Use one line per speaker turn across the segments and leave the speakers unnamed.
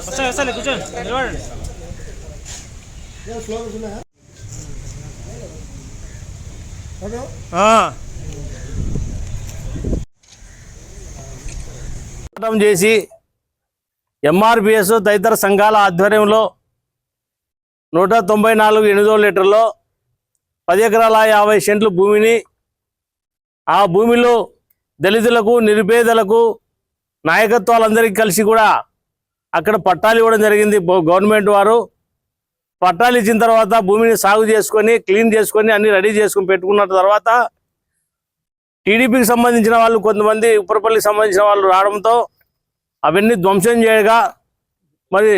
వస్తాయి కూర్చోండి నిలబడండి
చేసి ఎంఆర్పిఎస్ తదితర సంఘాల ఆధ్వర్యంలో నూట తొంభై నాలుగు ఎనిమిదో లీటర్లో పది ఎకరాల యాభై సెంట్లు భూమిని ఆ భూమిలో దళితులకు నిరుపేదలకు నాయకత్వాలందరికీ కలిసి కూడా అక్కడ పట్టాలు ఇవ్వడం జరిగింది. గవర్నమెంట్ వారు పట్టాలు ఇచ్చిన తర్వాత భూమిని సాగు చేసుకొని క్లీన్ చేసుకొని అన్ని రెడీ చేసుకొని పెట్టుకున్న తర్వాత టీడీపీకి సంబంధించిన వాళ్ళు కొంతమంది ఉప్పరపల్లికి సంబంధించిన వాళ్ళు రావడంతో అవన్నీ ధ్వంసం చేయగా మరి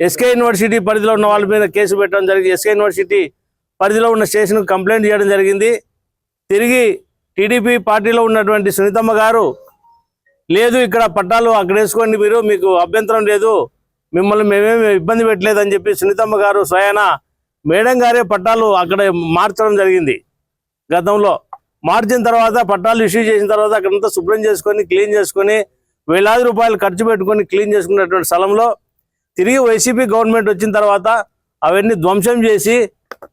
ఎస్కే యూనివర్సిటీ పరిధిలో ఉన్న వాళ్ళ మీద కేసు పెట్టడం జరిగింది. ఎస్కే యూనివర్సిటీ పరిధిలో ఉన్న స్టేషన్కు కంప్లైంట్ చేయడం జరిగింది. తిరిగి టీడీపీ పార్టీలో ఉన్నటువంటి సునీతమ్మ గారు లేదు ఇక్కడ పట్టాలు అక్కడ వేసుకోండి మీరు మీకు అభ్యంతరం లేదు. మిమ్మల్ని మేమేమి ఇబ్బంది పెట్టలేదని చెప్పి సునీతమ్మ గారు స్వయాన మేడం గారే పట్టాలు అక్కడ మార్చడం జరిగింది గతంలో. మార్చిన తర్వాత పట్టాలు ఇష్యూ చేసిన తర్వాత అక్కడంతా శుభ్రం చేసుకొని క్లీన్ చేసుకొని వేలాది రూపాయలు ఖర్చు పెట్టుకొని క్లీన్ చేసుకున్నటువంటి స్థలంలో తిరిగి వైసీపీ గవర్నమెంట్ వచ్చిన తర్వాత అవన్నీ ధ్వంసం చేసి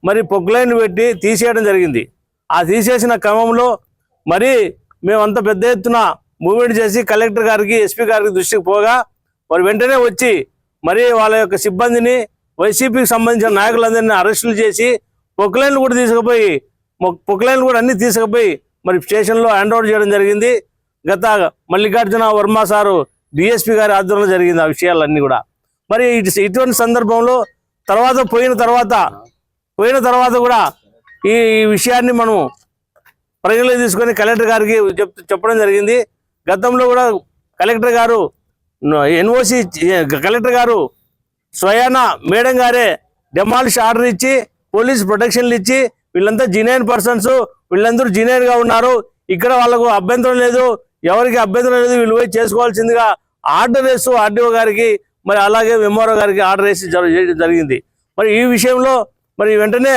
మరి పొగ్గులైన్ పెట్టి తీసేయడం జరిగింది. ఆ తీసేసిన క్రమంలో మరి మేమంత పెద్ద ఎత్తున మూవ్మెంట్ చేసి కలెక్టర్ గారికి ఎస్పీ గారికి దృష్టికి పోగా వారు వెంటనే వచ్చి మరి వాళ్ళ యొక్క సిబ్బందిని వైసీపీకి సంబంధించిన నాయకులందరినీ అరెస్టులు చేసి పొక్లైన్లు కూడా తీసుకుపోయి పొక్లైన్లు కూడా అన్ని తీసుకుపోయి మరి స్టేషన్లో హ్యాండ్ ఓవర్ చేయడం జరిగింది. గత మల్లికార్జున వర్మ సారు డిఎస్పీ గారి ఆధ్వర్యంలో జరిగింది ఆ విషయాలన్నీ కూడా. మరి ఇటు- ఇటువంటి సందర్భంలో తర్వాత పోయిన తర్వాత పోయిన తర్వాత కూడా ఈ విషయాన్ని మనం పరిగణలో తీసుకొని కలెక్టర్ గారికి చెప్ చెప్పడం జరిగింది. గతంలో కూడా కలెక్టర్ గారు ఎన్ఓసి కలెక్టర్ గారు స్వయాన మేడం గారే డెమాలిష్ ఆర్డర్ ఇచ్చి పోలీస్ ప్రొటెక్షన్లు ఇచ్చి వీళ్ళంతా జీనియర్ పర్సన్స్ వీళ్ళందరూ జీనియర్ ఉన్నారు. ఇక్కడ వాళ్ళకు అభ్యంతరం లేదు. ఎవరికి అభ్యంతరం లేదు వీళ్ళు పోయి చేసుకోవాల్సిందిగా ఆర్డర్ వేస్తూ ఆర్డీఓ గారికి మరి అలాగే ఎంఆర్ఓ గారికి ఆర్డర్ వేసి చేయడం జరిగింది. మరి ఈ విషయంలో మరి వెంటనే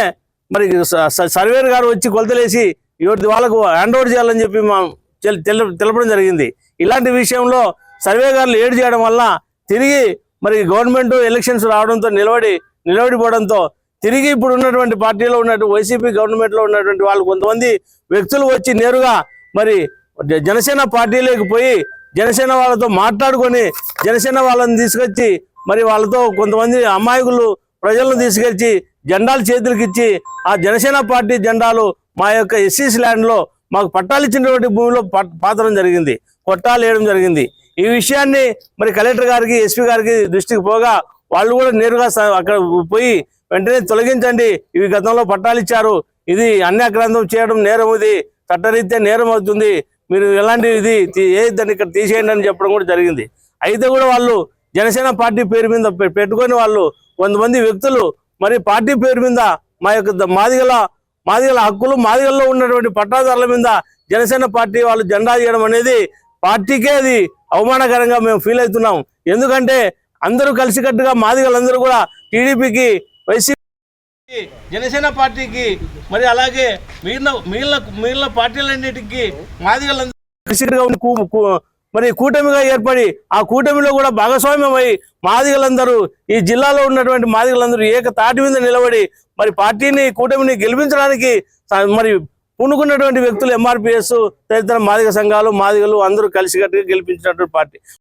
మరి స- సర్వేర్ గారు వచ్చి కొలతలేసి ఎవరి వాళ్ళకు హ్యాండ్ ఓవర్ చేయాలని చెప్పి మా తెలపడం జరిగింది. ఇలాంటి విషయంలో సర్వే గారులు ఏడు చేయడం వల్ల తిరిగి మరి గవర్నమెంట్ ఎలక్షన్స్ రావడంతో నిలబడి నిలబడిపోవడంతో తిరిగి ఇప్పుడు ఉన్నటువంటి పార్టీలో ఉన్నటువంటి వైసీపీ గవర్నమెంట్లో ఉన్నటువంటి వాళ్ళు కొంతమంది వ్యక్తులు వచ్చి నేరుగా మరి జ- జనసేన పార్టీలోకి పోయి జనసేన వాళ్ళతో మాట్లాడుకొని జనసేన వాళ్ళని తీసుకొచ్చి మరి వాళ్ళతో కొంతమంది అమాయకులు ప్రజలను తీసుకొచ్చి జెండాలు చేతులకిచ్చి ఆ జనసేన పార్టీ జెండాలు మా యొక్క ఎస్సీస్ ల్యాండ్లో మాకు పట్టాలు ఇచ్చినటువంటి భూమిలో పాతడం జరిగింది. కొట్టాలు వేయడం జరిగింది. ఈ విషయాన్ని మరి కలెక్టర్ గారికి ఎస్పీ గారికి దృష్టికి పోగా వాళ్ళు కూడా నేరుగా స- అక్కడ పోయి వెంటనే తొలగించండి. ఇవి గతంలో పట్టాలు ఇచ్చారు. ఇది అన్యాక్రాంతం చేయడం నేరం ఇది. చట్టరీత్యా నేరం అవుతుంది. మీరు ఎలాంటి ఇది తీ- ఏ దాన్ని ఇక్కడ తీసేయండి అని చెప్పడం కూడా జరిగింది. అయితే కూడా వాళ్ళు జనసేన పార్టీ పేరు మీద పె- పెట్టుకొని వాళ్ళు కొంతమంది వ్యక్తులు మరి పార్టీ పేరు మీద మా యొక్క మాదిగల మాదిగల హక్కులు మాదిగల్లో ఉన్నటువంటి పట్టాదారుల మీద జనసేన పార్టీ వాళ్ళు జెండా చేయడం అనేది పార్టీకే అది అవమానకరంగా మేము ఫీల్ అవుతున్నాం. ఎందుకంటే అందరూ కలిసికట్టుగా మాదిగలందరూ కూడా టీడీపీకి వైసీపీ జనసేన పార్టీకి మరి అలాగే మిగిలిన మిగిలిన మిగిలిన పార్టీలన్నిటికీ మాదిగలందరూ కలిసికట్టుగా ఉండి మరి కూటమిగా ఏర్పడి ఆ కూటమిలో కూడా భాగస్వామ్యమై మాదిగలందరూ ఈ జిల్లాలో ఉన్నటువంటి మాదిగలందరూ ఏక తాటి మీద నిలబడి మరి పార్టీని కూటమిని గెలిపించడానికి మరి పూనుకున్నటువంటి వ్యక్తులు ఎంఆర్పిఎస్ తదితర మాదిగ సంఘాలు మాదిగలు అందరూ కలిసికట్టుగా గెలిపించినటువంటి పార్టీ.